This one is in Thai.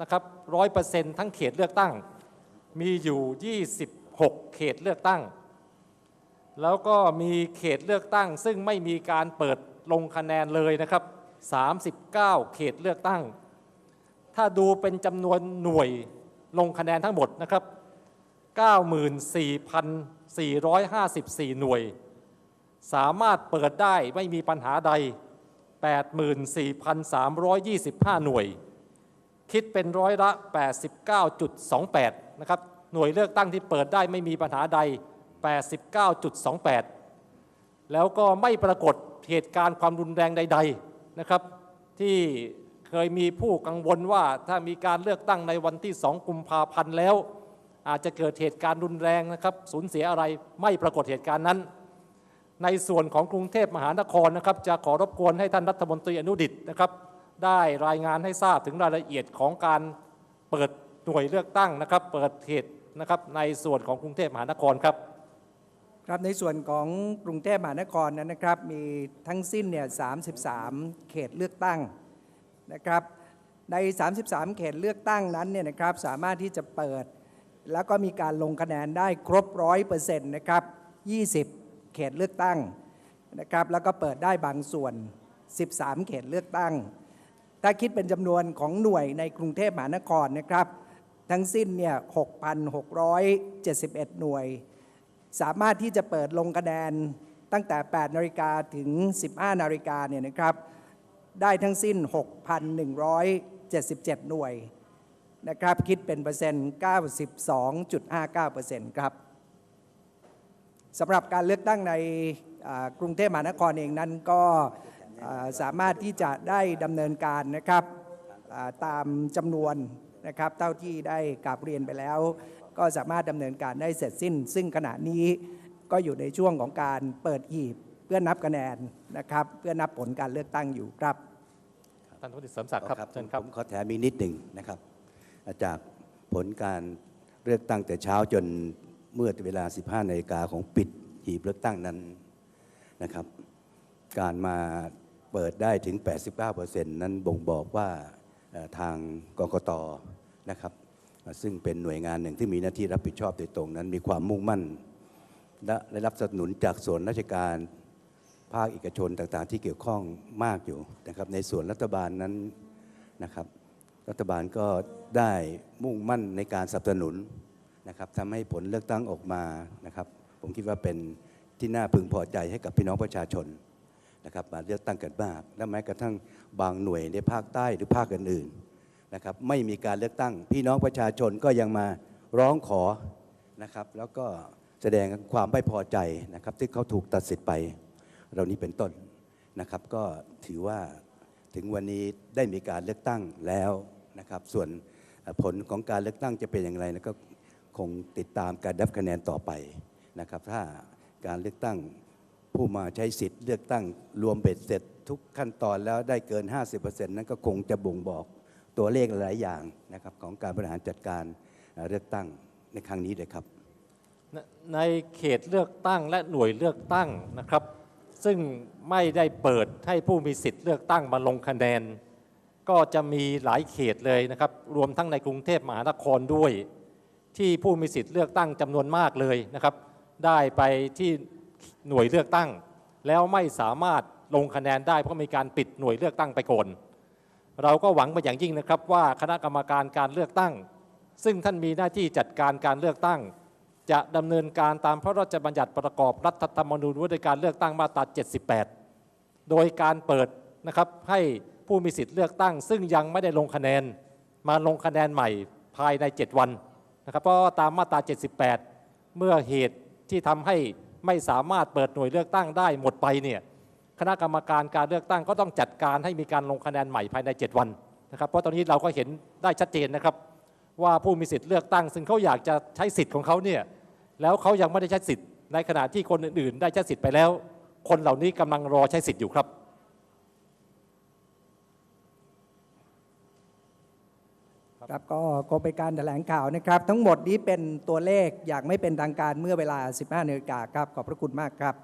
นะครับร้อยเปอร์เซ็นต์ทั้งเขตเลือกตั้ง มีอยู่ 26 เขตเลือกตั้ง แล้วก็มีเขตเลือกตั้ง ซึ่งไม่มีการเปิดลงคะแนนเลยนะครับ 39 เขตเลือกตั้ง ถ้าดูเป็นจำนวนหน่วยลงคะแนนทั้งหมดนะครับ 94,454 หน่วย สามารถเปิดได้ไม่มีปัญหาใด 84,325 หน่วย คิดเป็นร้อยละ 89.28 นะครับ หน่วยเลือกตั้งที่เปิดได้ไม่มีปัญหาใด 89.28 แล้วก็ไม่ปรากฏเหตุการณ์ความรุนแรงใด ๆนะครับ ที่เคยมีผู้กังวลว่าถ้ามีการเลือกตั้งในวันที่ 2 กุมภาพันธ์แล้ว อาจจะเกิดเหตุการณ์รุนแรงนะครับ สูญเสียอะไรไม่ปรากฏเหตุการณ์นั้น ในส่วนของกรุงเทพมหานครนะครับ จะขอรบกวนให้ท่านรัฐมนตรีอนุดิตนะครับ ได้รายงานให้ทราบถึงรายละเอียดของการเปิดหน่วยเลือกตั้งนะครับ เปิดเหตุนะครับในส่วนของกรุงเทพมหานครครับครับในส่วนของกรุงเทพมหานครนั้นนะครับ มีทั้งสิ้นเนี่ย 33 เขตเลือกตั้งนะครับ ใน 33 เขตเลือกตั้งนั้นเนี่ยนะครับสามารถที่จะเปิด แล้วก็มีการลงคะแนนได้ครบร้อยเปอร์เซ็นต์นะครับ 20 เขตเลือกตั้งนะครับ แล้วก็เปิดได้บางส่วน 13 เขตเลือกตั้ง ถ้าคิดเป็นจำนวนของหน่วยในกรุงเทพมหานครนะครับ ทั้งสิ้นเนี่ย 6,671 หน่วย สามารถที่จะเปิดลงคะแนนตั้งแต่ 8 นาฬิกาถึง 15 นาฬิกาเนี่ยนะครับ ได้ทั้งสิ้น 6,177 หน่วยนะครับ คิดเป็นเปอร์เซ็นต์ 92.59เปอร์เซ็นต์ครับสำหรับการเลือกตั้งในกรุงเทพมหานครเองนั้นก็ สามารถที่จะได้ดำเนินการนะครับอ่าตามจำนวนนะครับเท่าที่ได้กราบเรียนไปแล้ว ก็สามารถดำเนินการได้เสร็จสิ้น ซึ่งขณะนี้ก็อยู่ในช่วงของการเปิดหีบเพื่อนับคะแนนนะครับเพื่อนับผลการเลือกตั้งอยู่ครับท่านรัฐมนตรีเสริมศักดิ์ครับเชิญครับผมขอแถมอีกนิดหนึ่งนะครับ จากผลการเลือกตั้งแต่เช้าจนเมื่อเวลา 15นาฬิกาของปิดหีบเลือกตั้งนั้นนะครับ การมา เปิดได้ถึง 89%นั้นบ่งบอกว่าทางกกตนะครับซึ่งเป็นหน่วยงานหนึ่งที่มีหน้าที่รับผิดชอบโดยตรงนั้น มีความมุ่งมั่น และได้รับสนับสนุนจากส่วนราชการภาคเอกชนต่างๆ ที่เกี่ยวข้องมากอยู่นะครับ ในส่วนรัฐบาลนั้นนะครับ รัฐบาลก็ได้มุ่งมั่นในการสนับสนุนนะครับทำให้ผลเลือกตั้งออกมานะครับ ผมคิดว่าเป็นที่น่าพึงพอใจให้กับพี่น้องประชาชน นะครับมาเลือกตั้งกันมาก และแม้กระทั่งบางหน่วยในภาคใต้หรือภาคอื่นๆนะครับไม่มีการเลือกตั้ง พี่น้องประชาชนก็ยังมาร้องขอนะครับ แล้วก็แสดงความไม่พอใจนะครับ ที่เขาถูกตัดสิทธิ์ไปเรานี้เป็นต้นนะครับ ก็ถือว่าถึงวันนี้ได้มีการเลือกตั้งแล้วนะครับ ส่วนผลของการเลือกตั้งจะเป็นอย่างไรนะก็คงติดตามการนับคะแนนต่อไปนะครับ ถ้าการเลือกตั้ง ผู้มาใช้สิทธิ์เลือกตั้งรวมเบ็ดเสร็จทุกขั้นตอนแล้วได้เกิน 50%นั้นก็คงจะบ่งบอกตัวเลขหลายอย่างนะครับของการบริหารจัดการเลือกตั้งในครั้งนี้เลยครับในในเขตเลือกตั้งและหน่วยเลือกตั้งนะครับ ซึ่งไม่ได้เปิดให้ผู้มีสิทธิ์เลือกตั้งมาลงคะแนน ก็จะมีหลายเขตเลยนะครับ รวมทั้งในกรุงเทพมหานครด้วย ที่ผู้มีสิทธิ์เลือกตั้งจำนวนมากเลยนะครับ ได้ไปที่ หน่วยเลือกตั้ง แล้วไม่สามารถลงคะแนนได้เพราะมีการปิดหน่วยเลือกตั้งไปก่อนเราก็หวังไปนอย่างยิ่งนะครับว่าคณะกรรมการการเลือกตั้ง ซึ่งท่านมีหน้าที่จัดการการเลือกตั้ง จะดำเนินการตามพระราชบัญญัติประกอบรัฐธรรมนูญว่าด้วยการเลือกตั้งมาตรา 78 โดยการเปิดนะครับให้ผู้มีสิทธิ์เลือกตั้ง ซึ่งยังไม่ได้ลงคะแนนมาลงคะแนนใหม่ภายใน 7 วันนะครับเพราะตามมาตรา 78 เมื่อเหตุที่ทำให้ ไม่สามารถเปิดหน่วยเลือกตั้งได้หมดไปเนี่ยคณะกรรมการการเลือกตั้งก็ต้องจัดการให้มีการลงคะแนนใหม่ภายใน 7 วันนะครับเพราะตอนนี้เราก็เห็นได้ชัดเจนนะครับ ว่าผู้มีสิทธิ์เลือกตั้ง ซึ่งเขาอยากจะใช้สิทธิ์ของเขาเนี่ยแล้วเขายังไม่ได้ใช้สิทธิ์ในขณะที่คนอื่นๆ ได้ใช้สิทธิ์ไปแล้ว คนเหล่านี้กำลังรอใช้สิทธิ์อยู่ครับ ครับก็คงเป็นการแถลงข่าวนะครับ ทั้งหมดนี้เป็นตัวเลขอย่างไม่เป็นทางการเมื่อเวลา 15นาฬิกาครับ ขอบพระคุณมากครับ